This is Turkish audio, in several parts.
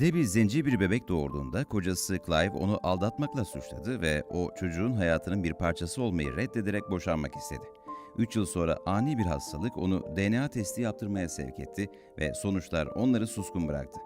Debbie zenci bir bebek doğurduğunda kocası Clive onu aldatmakla suçladı ve o çocuğun hayatının bir parçası olmayı reddederek boşanmak istedi. 3 yıl sonra ani bir hastalık onu DNA testi yaptırmaya sevk etti ve sonuçlar onları suskun bıraktı.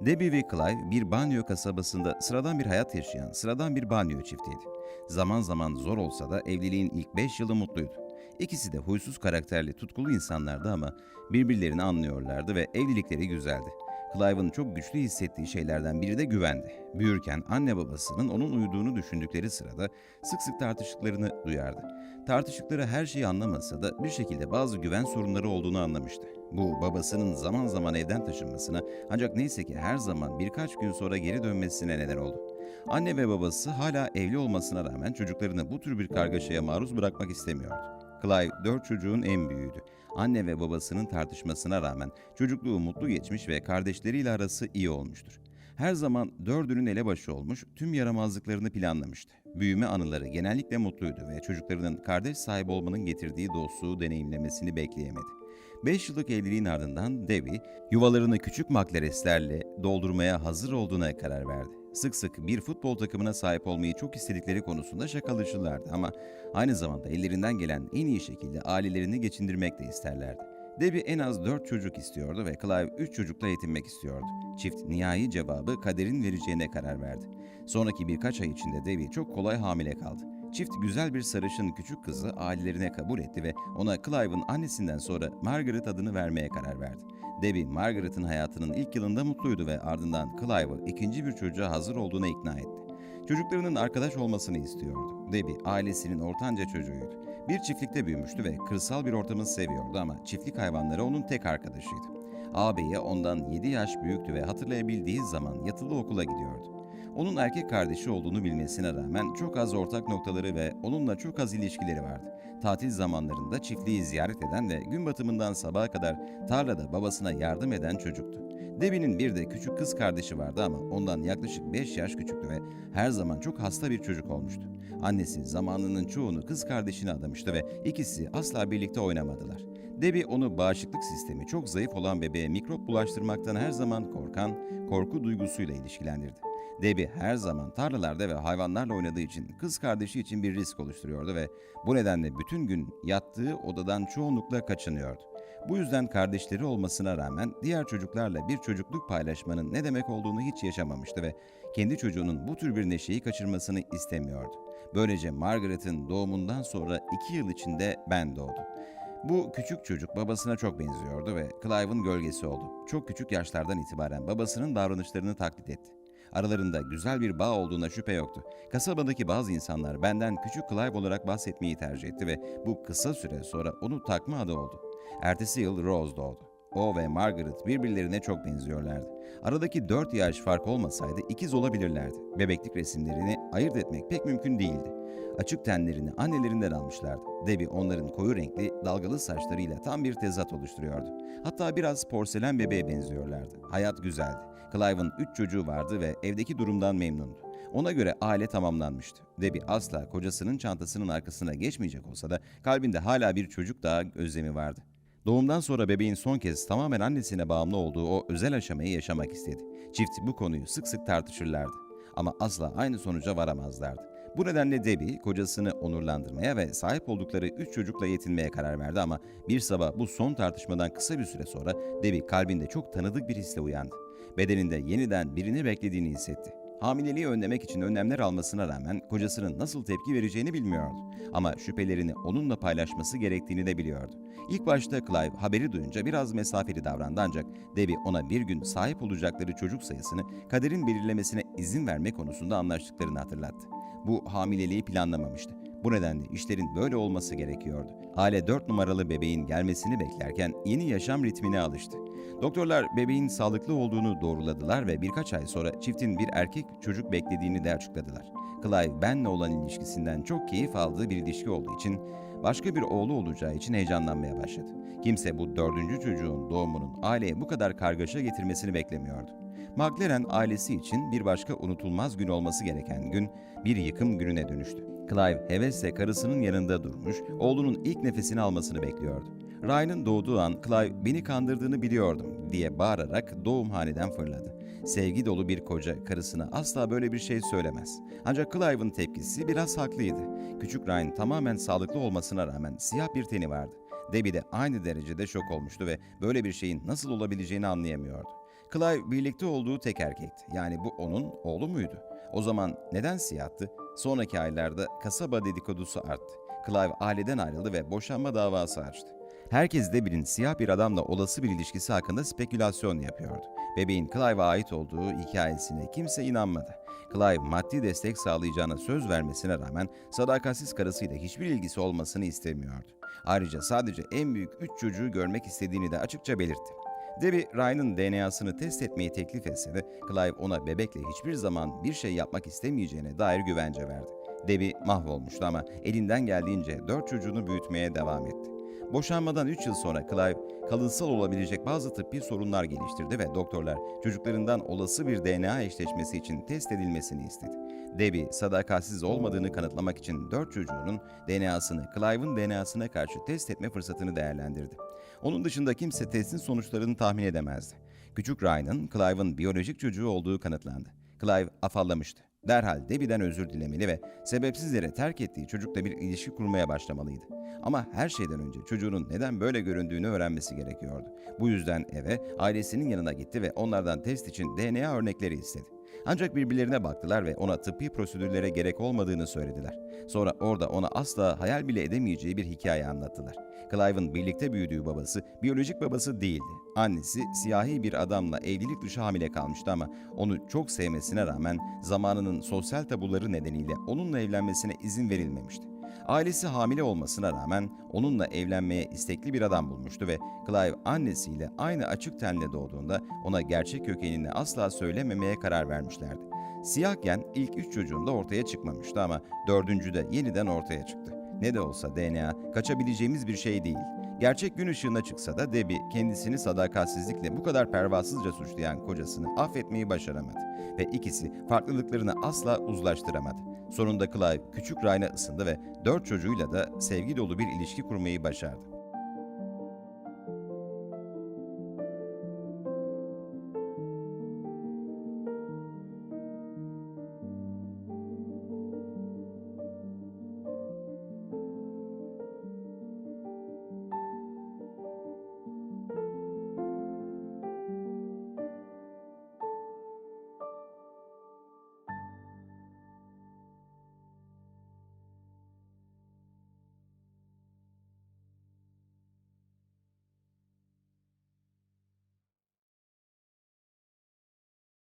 Debbie ve Clive bir banyo kasabasında sıradan bir hayat yaşayan sıradan bir banyo çiftiydi. Zaman zaman zor olsa da evliliğin ilk 5 yılı mutluydu. İkisi de huysuz karakterli, tutkulu insanlardı ama birbirlerini anlıyorlardı ve evlilikleri güzeldi. Clive'ın çok güçlü hissettiği şeylerden biri de güvendi. Büyürken anne babasının onun uyuduğunu düşündükleri sırada sık sık tartıştıklarını duyardı. Tartıştıkları her şeyi anlamasa da bir şekilde bazı güven sorunları olduğunu anlamıştı. Bu babasının zaman zaman evden taşınmasına ancak neyse ki her zaman birkaç gün sonra geri dönmesine neden oldu. Anne ve babası hala evli olmasına rağmen çocuklarını bu tür bir kargaşaya maruz bırakmak istemiyordu. Clive dört çocuğun en büyüğüydü. Anne ve babasının tartışmasına rağmen çocukluğu mutlu geçmiş ve kardeşleriyle arası iyi olmuştur. Her zaman dördünün elebaşı olmuş, tüm yaramazlıklarını planlamıştı. Büyüme anıları genellikle mutluydu ve çocuklarının kardeş sahibi olmanın getirdiği dostluğu deneyimlemesini bekleyemedi. 5 yıllık evliliğin ardından Debbie, yuvalarını küçük maklereslerle doldurmaya hazır olduğuna karar verdi. Sık sık bir futbol takımına sahip olmayı çok istedikleri konusunda şakalaşırlardı ama aynı zamanda ellerinden gelen en iyi şekilde ailelerini geçindirmek de isterlerdi. Debbie en az 4 çocuk istiyordu ve Clive 3 çocukla yetinmek istiyordu. Çift nihai cevabı kaderin vereceğine karar verdi. Sonraki birkaç ay içinde Debbie çok kolay hamile kaldı. Çift güzel bir sarışın küçük kızı ailelerine kabul etti ve ona Clive'ın annesinden sonra Margaret adını vermeye karar verdi. Debbie, Margaret'ın hayatının ilk yılında mutluydu ve ardından Clive'ı ikinci bir çocuğa hazır olduğuna ikna etti. Çocuklarının arkadaş olmasını istiyordu. Debbie, ailesinin ortanca çocuğuydu. Bir çiftlikte büyümüştü ve kırsal bir ortamı seviyordu ama çiftlik hayvanları onun tek arkadaşıydı. Ağabeyi ondan 7 yaş büyüktü ve hatırlayabildiği zaman yatılı okula gidiyordu. Onun erkek kardeşi olduğunu bilmesine rağmen çok az ortak noktaları ve onunla çok az ilişkileri vardı. Tatil zamanlarında çiftliği ziyaret eden ve gün batımından sabaha kadar tarlada babasına yardım eden çocuktu. Debbie'nin bir de küçük kız kardeşi vardı ama ondan yaklaşık 5 yaş küçüktü ve her zaman çok hasta bir çocuk olmuştu. Annesi zamanının çoğunu kız kardeşine adamıştı ve ikisi asla birlikte oynamadılar. Debbie onu bağışıklık sistemi çok zayıf olan bebeğe mikrop bulaştırmaktan her zaman korkan, korku duygusuyla ilişkilendirdi. Debbie her zaman tarlalarda ve hayvanlarla oynadığı için kız kardeşi için bir risk oluşturuyordu ve bu nedenle bütün gün yattığı odadan çoğunlukla kaçınıyordu. Bu yüzden kardeşleri olmasına rağmen diğer çocuklarla bir çocukluk paylaşmanın ne demek olduğunu hiç yaşamamıştı ve kendi çocuğunun bu tür bir neşeyi kaçırmasını istemiyordu. Böylece Margaret'ın doğumundan sonra iki yıl içinde ben doğdum. Bu küçük çocuk babasına çok benziyordu ve Clive'ın gölgesi oldu. Çok küçük yaşlardan itibaren babasının davranışlarını taklit etti. Aralarında güzel bir bağ olduğuna şüphe yoktu. Kasabadaki bazı insanlar benden küçük Clive olarak bahsetmeyi tercih etti ve bu kısa süre sonra onu takma adı oldu. Ertesi yıl Rose doğdu. O ve Margaret birbirlerine çok benziyorlardı. Aradaki 4 yaş fark olmasaydı ikiz olabilirlerdi. Bebeklik resimlerini ayırt etmek pek mümkün değildi. Açık tenlerini annelerinden almışlardı. Debbie onların koyu renkli, dalgalı saçlarıyla tam bir tezat oluşturuyordu. Hatta biraz porselen bebeğe benziyorlardı. Hayat güzeldi. Clive'ın 3 çocuğu vardı ve evdeki durumdan memnundu. Ona göre aile tamamlanmıştı. Debbie asla kocasının çantasının arkasına geçmeyecek olsa da kalbinde hala bir çocuk daha özlemi vardı. Doğumdan sonra bebeğin son kez tamamen annesine bağımlı olduğu o özel aşamayı yaşamak istedi. Çift bu konuyu sık sık tartışırlardı. Ama asla aynı sonuca varamazlardı. Bu nedenle Debbie kocasını onurlandırmaya ve sahip oldukları üç çocukla yetinmeye karar verdi ama bir sabah bu son tartışmadan kısa bir süre sonra Debbie kalbinde çok tanıdık bir hisle uyandı. Bedeninde yeniden birini beklediğini hissetti. Hamileliği önlemek için önlemler almasına rağmen kocasının nasıl tepki vereceğini bilmiyordu. Ama şüphelerini onunla paylaşması gerektiğini de biliyordu. İlk başta Clive haberi duyunca biraz mesafeli davrandı ancak Debbie ona bir gün sahip olacakları çocuk sayısını kaderin belirlemesine izin verme konusunda anlaştıklarını hatırlattı. Bu hamileliği planlamamıştı. Bu nedenle işlerin böyle olması gerekiyordu. Aile 4 numaralı bebeğin gelmesini beklerken yeni yaşam ritmine alıştı. Doktorlar bebeğin sağlıklı olduğunu doğruladılar ve birkaç ay sonra çiftin bir erkek çocuk beklediğini de açıkladılar. Clive Ben'le olan ilişkisinden çok keyif aldığı bir ilişki olduğu için başka bir oğlu olacağı için heyecanlanmaya başladı. Kimse bu dördüncü çocuğun doğumunun aileye bu kadar kargaşa getirmesini beklemiyordu. McLaren ailesi için bir başka unutulmaz gün olması gereken gün bir yıkım gününe dönüştü. Clive hevesle karısının yanında durmuş, oğlunun ilk nefesini almasını bekliyordu. Ryan'ın doğduğu an Clive beni kandırdığını biliyordum diye bağırarak doğumhaneden fırladı. Sevgi dolu bir koca karısına asla böyle bir şey söylemez. Ancak Clive'ın tepkisi biraz haklıydı. Küçük Ryan tamamen sağlıklı olmasına rağmen siyah bir teni vardı. Debbie de aynı derecede şok olmuştu ve böyle bir şeyin nasıl olabileceğini anlayamıyordu. Clive birlikte olduğu tek erkekti. Yani bu onun oğlu muydu? O zaman neden siyahtı? Sonraki aylarda kasaba dedikodusu arttı. Clive aileden ayrıldı ve boşanma davası açtı. Herkes Debbie'nin siyah bir adamla olası bir ilişkisi hakkında spekülasyon yapıyordu. Bebeğin Clive'a ait olduğu hikayesine kimse inanmadı. Clive maddi destek sağlayacağına söz vermesine rağmen sadakatsiz karısıyla hiçbir ilgisi olmasını istemiyordu. Ayrıca sadece en büyük üç çocuğu görmek istediğini de açıkça belirtti. Debbie, Ryan'ın DNA'sını test etmeyi teklif etse de Clive ona bebekle hiçbir zaman bir şey yapmak istemeyeceğine dair güvence verdi. Debbie mahvolmuştu ama elinden geldiğince dört çocuğunu büyütmeye devam etti. Boşanmadan 3 yıl sonra Clive, kalıtsal olabilecek bazı tıbbi sorunlar geliştirdi ve doktorlar çocuklarından olası bir DNA eşleşmesi için test edilmesini istedi. Debbie, sadakatsiz olmadığını kanıtlamak için dört çocuğunun DNA'sını Clive'ın DNA'sına karşı test etme fırsatını değerlendirdi. Onun dışında kimse testin sonuçlarını tahmin edemezdi. Küçük Ryan'ın Clive'ın biyolojik çocuğu olduğu kanıtlandı. Clive afallamıştı. Derhal Debbie'den özür dilemeli ve sebepsiz yere terk ettiği çocukla bir ilişki kurmaya başlamalıydı. Ama her şeyden önce çocuğunun neden böyle göründüğünü öğrenmesi gerekiyordu. Bu yüzden eve ailesinin yanına gitti ve onlardan test için DNA örnekleri istedi. Ancak birbirlerine baktılar ve ona tıbbi prosedürlere gerek olmadığını söylediler. Sonra orada ona asla hayal bile edemeyeceği bir hikaye anlattılar. Clive'ın birlikte büyüdüğü babası biyolojik babası değildi. Annesi siyahi bir adamla evlilik dışı hamile kalmıştı ama onu çok sevmesine rağmen zamanının sosyal tabuları nedeniyle onunla evlenmesine izin verilmemişti. Ailesi hamile olmasına rağmen onunla evlenmeye istekli bir adam bulmuştu ve Clive annesiyle aynı açık tenle doğduğunda ona gerçek kökenini asla söylememeye karar vermişlerdi. Siyahken ilk üç çocuğunda ortaya çıkmamıştı ama dördüncü de yeniden ortaya çıktı. Ne de olsa DNA kaçabileceğimiz bir şey değil. Gerçek gün ışığına çıksa da Debbie kendisini sadakatsizlikle bu kadar pervasızca suçlayan kocasını affetmeyi başaramadı ve ikisi farklılıklarını asla uzlaştıramadı. Sonunda Clive küçük Ryan'a ısındı ve dört çocuğuyla da sevgi dolu bir ilişki kurmayı başardı.